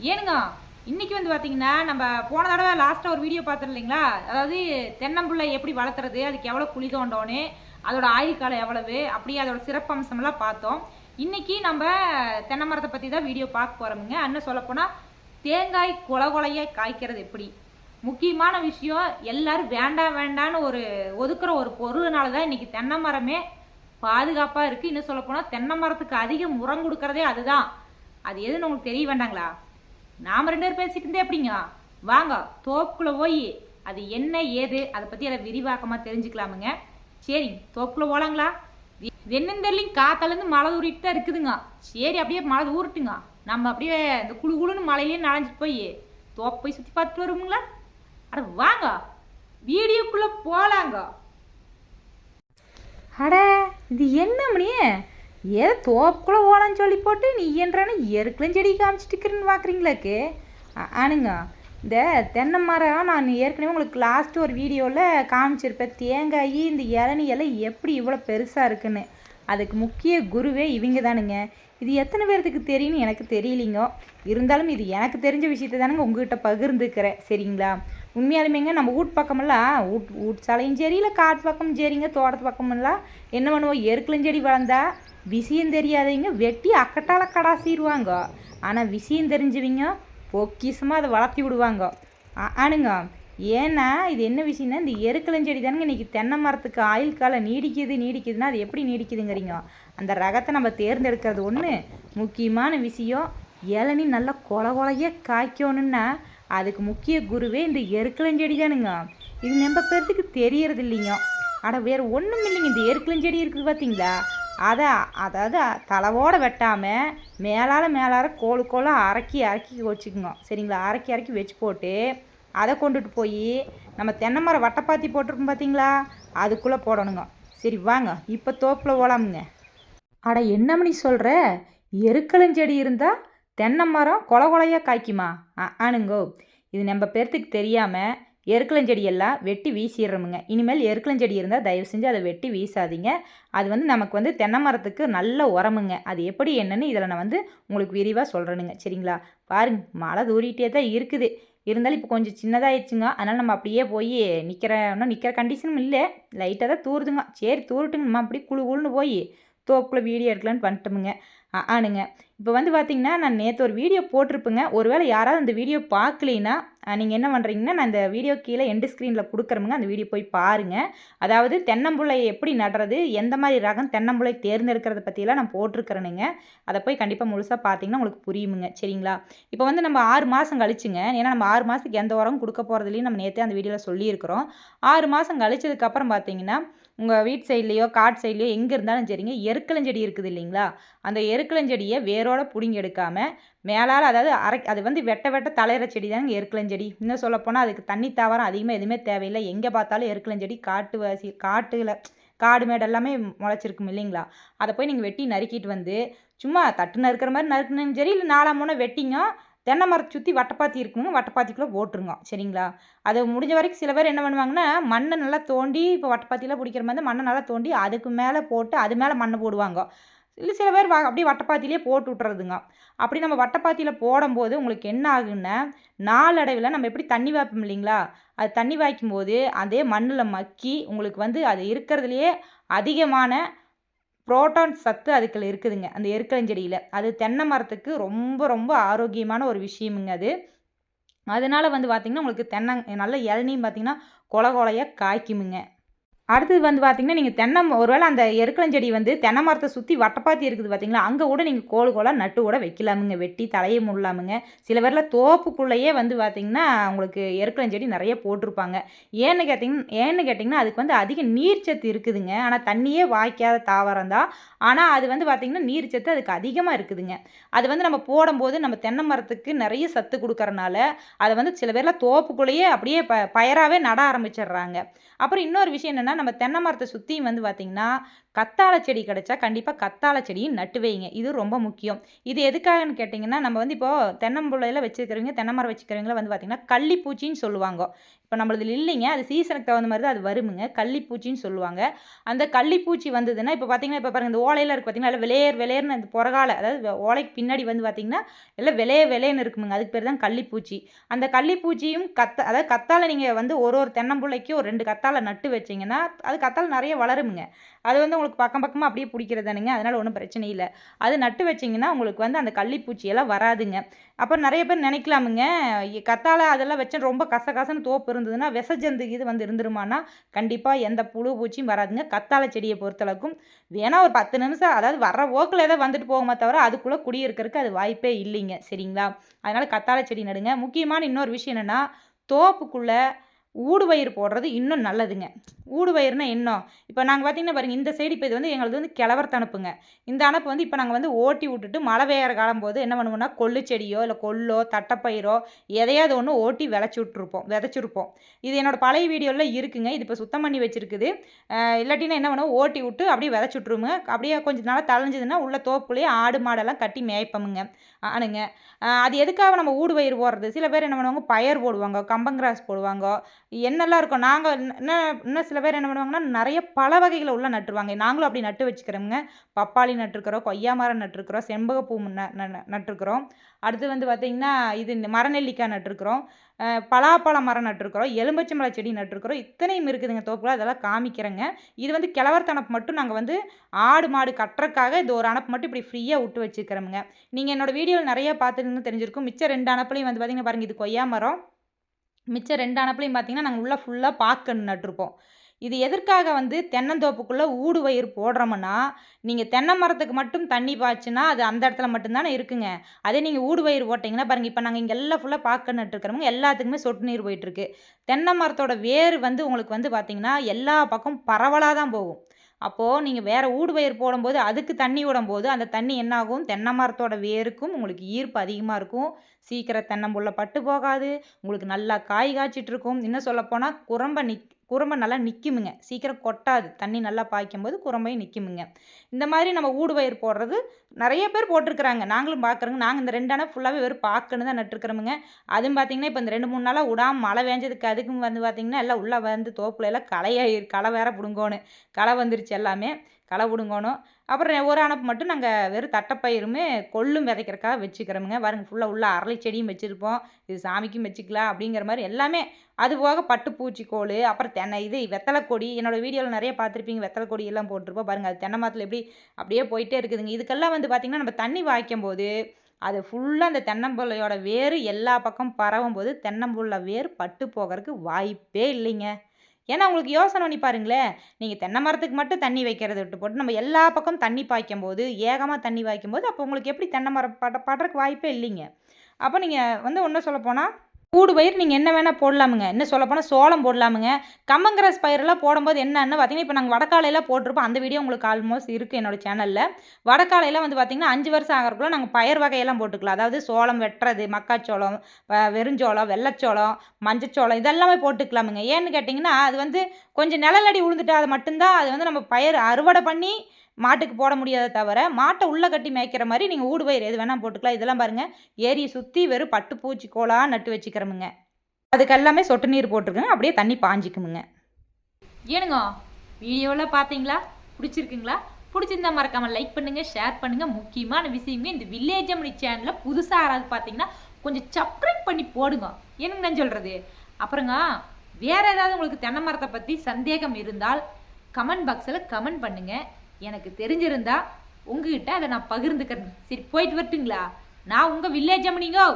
ஏனுங்க இன்னைக்கு வந்து பார்த்தீங்கன்னா நம்ம போன தடவை லாஸ்ட்டாக ஒரு வீடியோ பார்த்தோம் இல்லைங்களா? அதாவது தென்னம்புள்ளை எப்படி வளர்த்துறது அதுக்கு எவ்வளோ குழி தோண்டோன்னு அதோட ஆயுள் காலம் எவ்வளவு அப்படியே அதோட சிறப்பம்சம்லாம் பார்த்தோம். இன்னைக்கு நம்ம தென்னை மரத்தை பற்றி தான் வீடியோ பார்க்க போகிறோமுங்க அண்ணன் சொல்லப்போனால் தேங்காய் கொல கொலையாக காய்க்கிறது எப்படி? முக்கியமான விஷயம் எல்லாரும் வேண்டாம் வேண்டான்னு ஒரு ஒதுக்குற ஒரு பொருள்னால தான் இன்னைக்கு தென்னை மரமே பாதுகாப்பாக இருக்குது இன்னும் சொல்லப்போனால் தென்னை மரத்துக்கு அதிகம் உரம் கொடுக்கறதே அதுதான். அது எதுன்னு உங்களுக்கு தெரிய வேண்டாங்களா? நாம ரெண்டு பேர் பேசிட்டு இருந்தே எப்படிங்க? வாங்க தோப்புக்குள்ள போய் அது என்ன ஏது அதை பற்றி எல்லாம் விரிவாக்கமாக தெரிஞ்சுக்கலாமுங்க. சரிங்க தோப்புக்குள்ள போலாங்களா? வெண்ணம் காத்தாலேருந்து மழை ஊறிட்டு தான் இருக்குதுங்க. சரி அப்படியே மழை ஊருட்டுங்க நம்ம அப்படியே இந்த குளு குளுன்னு மழையிலே நனைஞ்சிட்டு போய் தோப்பு போய் சுற்றி பார்த்துட்டு வருவோங்களா அட வாங்க வீடியோக்குள்ளே போகலாங்க அட இது என்ன மணியே? ஏதோ தோப்புக்குள்ளே ஓடன்னு சொல்லி போட்டு நீ என்றானு ஏற்கனவே செடி காமிச்சிட்டு இருக்கிறேன்னு பார்க்குறீங்களாக்கு ஆனுங்க. இந்த தென்னை மரம் நான் ஏற்கனவே உங்களுக்கு லாஸ்ட் ஒரு வீடியோவில் காமிச்சிருப்பேன். தேங்காய் இந்த இளநீ எல்லாம் எப்படி இவ்வளோ பெருசாக இருக்குன்னு. அதுக்கு முக்கிய குருவே இவங்க தானுங்க. இது எத்தனை பேர்த்துக்கு தெரியும்னு எனக்கு தெரியலிங்க. இருந்தாலும் இது எனக்கு தெரிஞ்ச விஷயத்தை தானுங்க உங்ககிட்ட பகிர்ந்துக்கிறேன். சரிங்களா? உண்மையாலுமேங்க நம்ம வீட்டு பக்கமெல்லாம் வீட் வீட்டு சாலையும் சரி இல்லை காட்டு பக்கமும் சரிங்க தோட்டத்து பக்கமெல்லாம் என்ன பண்ணுவோம்? எருக்கலும் செடி வளர்ந்தா விஷயம் தெரியாதவங்க வெட்டி அக்கட்டால் கடாசிடுவாங்க. ஆனால் விஷயம் தெரிஞ்சவங்க பொக்கிசமாக அதை வளர்த்தி விடுவாங்க. ஆனுங்க ஏன்னா இது என்ன விஷயம்னா இந்த எருக்கலஞ்செடி தானுங்க இன்றைக்கி தென்னை மரத்துக்கு ஆயுள் காலம் நீடிக்குது நீடிக்குதுன்னா அது எப்படி நீடிக்குதுங்கிறீங்க? அந்த ரகத்தை நம்ம தேர்ந்தெடுக்கிறது ஒன்று முக்கியமான விஷயம் இளநீ நல்லா கொல கொலையே காய்க்கணுன்னா அதுக்கு முக்கிய குருவே இந்த எருக்கலஞ்செடி தானுங்க இது நம்ம பேர்த்துக்கு தெரியறது இல்லைங்க ஆனால் வேறு ஒன்றும் இல்லைங்க. இந்த எருக்கலஞ்செடி இருக்குது பார்த்தீங்களா அதை அதாவது தளவோடு வெட்டாமல் மேலால் மேலார கோல் கோலாக அரைக்கி அரைக்கி வச்சுக்குங்க. சரிங்களா? அரைக்கி அரைக்கி வச்சு போட்டு அதை கொண்டுட்டு போய் நம்ம தென்னை மரம் வட்டைப்பாத்தி போட்டிருக்கோம் பார்த்தீங்களா அதுக்குள்ளே போடணுங்க. சரி வாங்க. இப்போ தோப்பில் ஓலாமுங்க. அட என்ன மணி சொல்கிற எருக்கலஞ்செடி இருந்தால் தென்னை மரம் கொல கொலையாக காய்க்குமா? ஆ ஆனுங்கோ இது நம்ம பேர்த்துக்கு தெரியாமல் எருக்களஞ்செடியெல்லாம் வெட்டி வீசிடுறோமுங்க இனிமேல் எருக்கலஞ்செடி இருந்தால் தயவு செஞ்சு அதை வெட்டி வீசாதீங்க. அது வந்து நமக்கு வந்து தென்னை மரத்துக்கு நல்ல உரமுங்க. அது எப்படி என்னன்னு இதில் நான் வந்து உங்களுக்கு விரிவாக சொல்கிறேனுங்க சரிங்களா? பாருங்க மழை தூரிகிட்டே தான் இருக்குது. இருந்தாலும் இப்போ கொஞ்சம் சின்னதாகிடுச்சுங்க அதனால் நம்ம அப்படியே போய் நிற்கிற இன்னும் நிற்கிற கண்டிஷனும் இல்லை. லைட்டாக தான் தூருதுங்க சரி தூரட்டுங்க நம்ம அப்படியே குழு குழுன்னு போய் தோப்புக்குள்ளே வீடியோ எடுக்கலான்னு பண்ணிட்டோமுங்க. ஆனுங்க இப்போ வந்து பார்த்தீங்கன்னா நான் நேற்று ஒரு வீடியோ போட்டிருப்பேங்க. ஒருவேளை யாராவது அந்த வீடியோ பார்க்கலைன்னா நீங்கள் என்ன பண்ணுறீங்கன்னா நான் இந்த வீடியோ கீழே எண்டு ஸ்க்ரீனில் கொடுக்குறமுங்க அந்த வீடியோ போய் பாருங்கள் அதாவது தென்னம்புள்ளையை எப்படி நடுறது எந்த மாதிரி ரகம் தென்னம்புள்ளை தேர்ந்தெடுக்கிறத பற்றியெல்லாம் நான் போட்டிருக்கிறேனுங்க. அதை போய் கண்டிப்பாக முழுசாக பார்த்தீங்கன்னா உங்களுக்கு புரியுமுங்க. சரிங்களா? இப்போ வந்து நம்ம ஆறு மாதம் கழிச்சுங்க. ஏன்னா நம்ம ஆறு மாதத்துக்கு எந்த உரம் கொடுக்க போகிறதுலையும் நம்ம நேற்றே அந்த வீடியோவில் சொல்லியிருக்கிறோம். ஆறு மாதம் கழிச்சதுக்கப்புறம் பார்த்தீங்கன்னா உங்கள் வீட்டு சைட்லேயோ காட் சைட்லேயோ எங்கே இருந்தாலும் சரிங்க எருக்களஞ்செடி இருக்குது இல்லைங்களா? அந்த எருக்களஞ்செடியை வேரோட பிடுங்கி எடுக்காமல் மேலால் அதாவது அரை அது வந்து வெட்ட வெட்ட தலையிற செடி தாங்க எருக்களஞ்செடி இன்னும் சொல்லப்போனால் அதுக்கு தண்ணி தாவரம் அதிகமாக எதுவுமே தேவையில்லை. எங்கே பார்த்தாலும் எருக்கலஞ்செடி காட்டு வாசி காட்டுல காடு மேடு எல்லாமே முளைச்சிருக்கும் இல்லைங்களா? அதை போய் நீங்கள் வெட்டி நறுக்கிட்டு வந்து சும்மா தட்டு நறுக்கிற மாதிரி நறுக்கணும் சரி இல்லை நாலாம் மூணு வெட்டிங்க தென்னை மரத்தை சுற்றி வட்டைப்பாத்தி இருக்குங்க வட்டைப்பாத்திக்குள்ளே ஓட்டுருங்க சரிங்களா? அது முடிஞ்ச வரைக்கும் சில பேர் என்ன பண்ணுவாங்கன்னா மண்ணை நல்லா தோண்டி இப்போ வட்டைப்பாத்திலாம் பிடிக்கிற மாதிரி மண்ணை நல்லா தோண்டி அதுக்கு மேலே போட்டு அது மேலே மண்ணை போடுவாங்க. இல்லை சில பேர் வா அப்படியே வட்டப்பாத்திலே போட்டு விட்டுறதுங்க. அப்படி நம்ம வட்டைப்பாத்தியில் போடும்போது உங்களுக்கு என்ன ஆகுன்னா நாளடைவில் நம்ம எப்படி தண்ணி வாய்ப்போம் இல்லைங்களா? அது தண்ணி வாய்க்கும் போது அதே மண்ணில் மக்கி உங்களுக்கு வந்து அது இருக்கிறதுலையே அதிகமான புரோட்டான் சத்து அதுக்குள்ள இருக்குதுங்க அந்த எருக்களஞ்செடியில் அது தென்னை மரத்துக்கு ரொம்ப ரொம்ப ஆரோக்கியமான ஒரு விஷயமுங்க அது. அதனால வந்து பார்த்திங்கன்னா உங்களுக்கு தென்னை நல்ல இளநியும் பார்த்திங்கன்னா கொல கொலையாக காய்க்குமுங்க. அடுத்தது வந்து பார்த்திங்கன்னா நீங்கள் தென்னை ஒருவேளை அந்த எருக்களஞ்செடி வந்து தென்னை மரத்தை சுற்றி வட்டப்பாத்தி இருக்குது பார்த்தீங்களா அங்கே கூட நீங்கள் கோல் கோலாக நட்டு கூட வைக்கலாமுங்க. வெட்டி தலையை முடலாமுங்க. சில பேரில் தோப்புக்குள்ளேயே வந்து பார்த்திங்கன்னா உங்களுக்கு எருக்களஞ்செடி நிறைய போட்டிருப்பாங்க. ஏன்னு கேட்டிங் ஏன்னு கேட்டிங்கன்னா அதுக்கு வந்து அதிக நீர்ச்சத்து இருக்குதுங்க. ஆனால் தண்ணியே வாய்க்காத தாவரம் தான். ஆனால் அது வந்து பார்த்திங்கன்னா நீர்ச்சத்து அதுக்கு அதிகமாக இருக்குதுங்க. அது வந்து நம்ம போடும்போது நம்ம தென்னை மரத்துக்கு நிறைய சத்து கொடுக்கறனால அதை வந்து சில பேர்லாம் தோப்புக்குள்ளேயே அப்படியே ப பயராகவே நட ஆரம்பிச்சிடுறாங்க. அப்புறம் இன்னொரு விஷயம் என்னென்னா நம்ம தென்னை மரத்தை சுற்றியும் வந்து பார்த்திங்கன்னா கத்தாழை செடி கிடைச்சா கண்டிப்பாக கத்தாழை செடியும் நட்டு வைங்க. இது ரொம்ப முக்கியம். இது எதுக்காகன்னு கேட்டிங்கன்னா நம்ம வந்து இப்போது தென்னம்புள்ளையில் வச்சுருக்கிறவங்க தென்னை மரம் வச்சுக்கிறவங்கள வந்து பார்த்திங்கன்னா கள்ளிப்பூச்சின்னு சொல்லுவாங்க. இப்போ நம்மளது இல்லைங்க. அது சீசனுக்கு தகுந்த மாதிரி தான் அது வருமுங்க. கள்ளிப்பூச்சின்னு சொல்லுவாங்க. அந்த கள்ளிப்பூச்சி வந்ததுன்னா இப்போ பார்த்திங்கன்னா இப்போ பாருங்கள் இந்த ஓலையில் இருக்குது பார்த்திங்கன்னா இல்லை விளையர் விளையர்னு அந்த புறகால அதாவது ஓலைக்கு பின்னாடி வந்து பார்த்திங்கன்னா எல்லாம் விளைய விளையன்னு இருக்குமுங்க. அதுக்கு பேர் தான் கள்ளிப்பூச்சி. அந்த கள்ளிப்பூச்சியும் கத்த அதாவது கத்தாழை நீங்கள் வந்து ஒரு ஒரு தென்னம்புள்ளைக்கு ஒரு ரெண்டு கத்தாழை நட்டு வச்சிங்கன்னா அது கத்தால் நிறைய வளருமுங்க. அது வந்து உங்களுக்கு பக்கம் பக்கமாக அப்படியே பிடிக்கிறதானுங்க. அதனால் ஒன்றும் பிரச்சனை இல்லை. அது நட்டு வச்சிங்கன்னா உங்களுக்கு வந்து அந்த கள்ளிப்பூச்சி எல்லாம் வராதுங்க. அப்புறம் நிறைய பேர் நினைக்கலாமுங்க. இ- கத்தாழை அதெல்லாம் வச்சா ரொம்ப கச கசன்னு தோப்பு இருந்ததுன்னா விசஜந்து இது வந்து இருந்துருமானா கண்டிப்பாக எந்த புழு பூச்சியும் வராதுங்க. கத்தாழை செடியை பொறுத்தளவுக்கும். வேணா ஒரு பத்து நிமிஷம் அதாவது வர ஓக்கில் ஏதோ வந்துட்டு போகுமா தவிர அதுக்குள்ளே குடியிருக்கிறதுக்கு அது வாய்ப்பே இல்லைங்க. சரிங்களா? அதனால் கத்தாழை செடி நடுங்க. முக்கியமான இன்னொரு விஷயம் என்னென்னா தோப்புக்குள்ளே ஊடு வயிறு போடுறது இன்னும் நல்லதுங்க. ஊடு வயிறுனா என்ன இப்போ நாங்கள் பார்த்தீங்கன்னா பாருங்கள் இந்த சைடு இப்போ இது வந்து எங்களது வந்து கிழவர் தனுப்புங்க. இந்த அணப்பு வந்து இப்போ நாங்கள் வந்து ஓட்டி விட்டுட்டு மழை பெய்கிற காலம் போது என்ன பண்ணுவோம்னா கொள்ளு செடியோ இல்லை கொல்லோ தட்டைப்பயிரோ எதையாவது ஒன்று ஓட்டி விளைச்சி விட்ருப்போம் விதைச்சிருப்போம். இது என்னோடய பழைய வீடியோவில் இருக்குங்க. இது இப்போ சுத்தம் பண்ணி வச்சுருக்குது. இல்லாட்டினா என்ன பண்ணுவோம் ஓட்டி விட்டு அப்படியே விதைச்சி விட்ருவோங்க அப்படியே கொஞ்சம் நாளாக தளைஞ்சதுன்னா உள்ள தோப்புலேயே ஆடு மாடெல்லாம் கட்டி மேய்ப்போமுங்க. ஆனுங்க. அது எதுக்காக நம்ம ஊடு வயிறு போடுறது? சில பேர் என்ன பண்ணுவாங்க பயர் போடுவாங்க கம்பங்கிராஸ் போடுவாங்க என்னெல்லாம் இருக்கும்? நாங்கள் இன்னும் இன்னும் சில பேர் என்ன பண்ணுவாங்கன்னா நிறைய பல வகைகளை உள்ள நட்டுருவாங்க. நாங்களும் அப்படி நட்டு வச்சுக்கிறோமுங்க. பப்பாளி நட்டுருக்குறோம் கொய்யா மரம் நட்டுருக்குறோம் செம்பகப்பூ ந- நட்டுருக்குறோம். அடுத்து வந்து பார்த்திங்கன்னா இது மரநெல்லிக்காய் நட்டுருக்குறோம். பலாப்பழ மரம் நட்டுருக்குறோம் எலும்பச்சம்பழ செடி நட்டுருக்குறோம். இத்தனையும் இருக்குதுங்க தோப்புல அதெல்லாம் காமிக்கிறேங்க. இது வந்து கிழவர் தனப்பு மட்டும் நாங்கள் வந்து ஆடு மாடு கட்டுறக்காக இது ஒரு அணப்பு மட்டும் இப்படி ஃப்ரீயாக விட்டு வச்சுக்கிறோமுங்க. நீங்கள் என்னோடய வீடியோவில் நிறைய பார்த்துருந்து தெரிஞ்சிருக்கும். மிச்சம் ரெண்டு அணப்புலையும் வந்து பார்த்திங்கன்னா பாருங்கள் இது கொய்யா மரம் மிச்சம் ரெண்டு அணப்புலையும் பார்த்தீங்கன்னா நாங்கள் உள்ளே ஃபுல்லாக பாக்கன்னு நட்டுருப்போம். இது எதற்காக வந்து தென்னந்தோப்புக்குள்ளே ஊடு வயிறு போடுறோம்னா நீங்கள் தென்னை மரத்துக்கு மட்டும் தண்ணி பாய்ச்சுனா அது அந்த இடத்துல மட்டும்தானே இருக்குங்க. அதே நீங்கள் ஊடு வயிறு போட்டிங்கன்னா பாருங்கள் இப்போ நாங்கள் இங்கே எல்லாம் ஃபுல்லாக பார்க்க நட்டுருக்கிறவங்க எல்லாத்துக்குமே சொட்டு நீர் போயிட்டுருக்கு தென்னை மரத்தோட வேர் வந்து உங்களுக்கு வந்து பார்த்திங்கன்னா எல்லா பக்கம் பரவலாக தான் போகும். அப்போது நீங்கள் வேறு ஊடு பயிர் போடும்போது அதுக்கு தண்ணி விடும்போது அந்த தண்ணி என்னாகும்? தென்னை மரத்தோட வேருக்கும் உங்களுக்கு ஈர்ப்பு அதிகமாக இருக்கும். சீக்கிரம் தென்னம்புள்ள பட்டு போகாது. உங்களுக்கு நல்லா காய் காய்ச்சிட்டு இருக்கும். இன்னும் சொல்லப்போனால் குரம்ப நிக் குரம்பை நல்லா நிற்குமுங்க சீக்கிரம் கொட்டாது. தண்ணி நல்லா பாய்க்கும் போது குரம்பையும் நிற்குமுங்க இந்த மாதிரி நம்ம ஊடு பயிர் போடுறது நிறைய பேர் போட்டிருக்கிறாங்க. நாங்களும் பார்க்குறோங்க. நாங்கள் இந்த ரெண்டு அணை ஃபுல்லாகவே வெறும் பாக்குன்னு தான் நட்டுருக்குறோமுங்க. அதுவும் பார்த்தீங்கன்னா இப்போ இந்த ரெண்டு மூணு நாளாக விடாமல் மழை வேஞ்சதுக்கு அதுக்கும் வந்து பார்த்திங்கன்னா எல்லாம் உள்ளே வந்து தோப்புல எல்லாம் களையாகி களை வேற பிடுங்கோன்னு. களை வந்துருச்சு எல்லாமே. களை விடுங்கணும் அப்புறம் ஒரு அணப்பு மட்டும் நாங்கள் வெறும் தட்டைப்பயிருமே கொள்ளும் விதைக்கிறக்காக வச்சுக்கிறோமுங்க. பாருங்க ஃபுல்லாக உள்ள அரளி செடியும் வச்சுருப்போம். இது சாமிக்கும் வச்சுக்கலாம் அப்படிங்கிற மாதிரி எல்லாமே அது போக பட்டுப்பூச்சிக்கோள் அப்புறம் தென்னை இது வெத்தலை கொடி. என்னோடய வீடியோவில் நிறைய பார்த்துருப்பீங்க. வெத்தலை கொடி எல்லாம் போட்டிருப்போம். பாருங்கள் அது தென்னை மரத்தில் எப்படி அப்படியே போயிட்டே இருக்குதுங்க. இதுக்கெல்லாம் வந்து பார்த்திங்கன்னா நம்ம தண்ணி வாய்க்கும் போது அது ஃபுல்லாக அந்த தென்னம்புள்ளையோட வேர் எல்லா பக்கம் பரவும் போது தென்னம்புள்ள வேர் பட்டு போகிறதுக்கு வாய்ப்பே இல்லைங்க. ஏன்னா உங்களுக்கு யோசனை பண்ணி பாருங்களேன். நீங்கள் தென்னை மரத்துக்கு மட்டும் தண்ணி வைக்கிறத விட்டு போட்டு நம்ம எல்லா பக்கம் தண்ணி பாய்க்கும் போது ஏகமாக தண்ணி பாய்க்கும் போது அப்போ உங்களுக்கு எப்படி தென்னை மரம் பட படுறக்கு வாய்ப்பே இல்லைங்க. அப்போ நீங்கள் வந்து ஒன்றும் சொல்ல போனால் கூடு பயிர் நீங்கள் என்ன வேணால் போடலாமுங்க. இன்னும் சொல்லப்போனால் சோளம் போடலாமுங்க. கம்மங்கிராஸ் பயிரெல்லாம் போடும்போது என்னென்ன பார்த்தீங்கன்னா இப்போ நாங்கள் வடக்காலையெல்லாம் போட்டிருப்போம். அந்த வீடியோ உங்களுக்கு ஆல்மோஸ்ட் இருக்குது என்னோட சேனலில் வடக்காலையெல்லாம் வந்து பார்த்திங்கன்னா அஞ்சு வருஷம் ஆகிறக்குள்ள நாங்கள் பயிர் வகையெல்லாம் போட்டுக்கலாம். அதாவது சோளம் வெட்டுறது மக்காச்சோளம் வ- வெறுஞ்சோளம் வெள்ளச்சோளம் மஞ்சச்சோளம் இதெல்லாமே போட்டுக்கலாமுங்க. ஏன்னு கேட்டிங்கன்னா அது வந்து கொஞ்சம் நிழலடி விழுந்துட்டா அது மட்டும்தான் அது வந்து நம்ம பயிர் அறுவடை பண்ணி மாட்டுக்கு போட முடியாத தவிர மாட்டை உள்ளே கட்டி மேய்க்கிற மாதிரி நீங்கள் ஊடு பயிர் எது வேணால் போட்டுக்கலாம். இதெல்லாம் பாருங்கள் ஏரியை சுற்றி வெறும் பட்டுப்பூச்சி கோலாக நட்டு வச்சுக்கிறோமுங்க. அதுக்கெல்லாமே சொட்டு நீர் போட்டிருக்குங்க. அப்படியே தண்ணி பாஞ்சிக்குமுங்க. ஏனுங்க வீடியோவில் பார்த்தீங்களா பிடிச்சிருக்குங்களா? பிடிச்சிருந்தா மறக்காமல் லைக் பண்ணுங்கள் ஷேர் பண்ணுங்க. முக்கியமான விஷயமே இந்த வில்லேஜ் அம்மணி சேனலில் புதுசாக யாராவது பார்த்தீங்கன்னா கொஞ்சம் சப்ஸ்கிரைப் பண்ணி போடுங்க. என்னங்க நான் சொல்கிறது அப்புறங்க வேறு ஏதாவது உங்களுக்கு தென்னை மரத்தை பற்றி சந்தேகம் இருந்தால் கமெண்ட் பாக்ஸில் கமெண்ட் பண்ணுங்கள் எனக்கு தெரிஞ்சிருந்தா உங்ககிட்ட அதை நான் பகிர்ந்துக்கிறேன். சரி போயிட்டு வரட்டுங்களா? நான் உங்கள் வில்லேஜ் அம்மனிங்கோ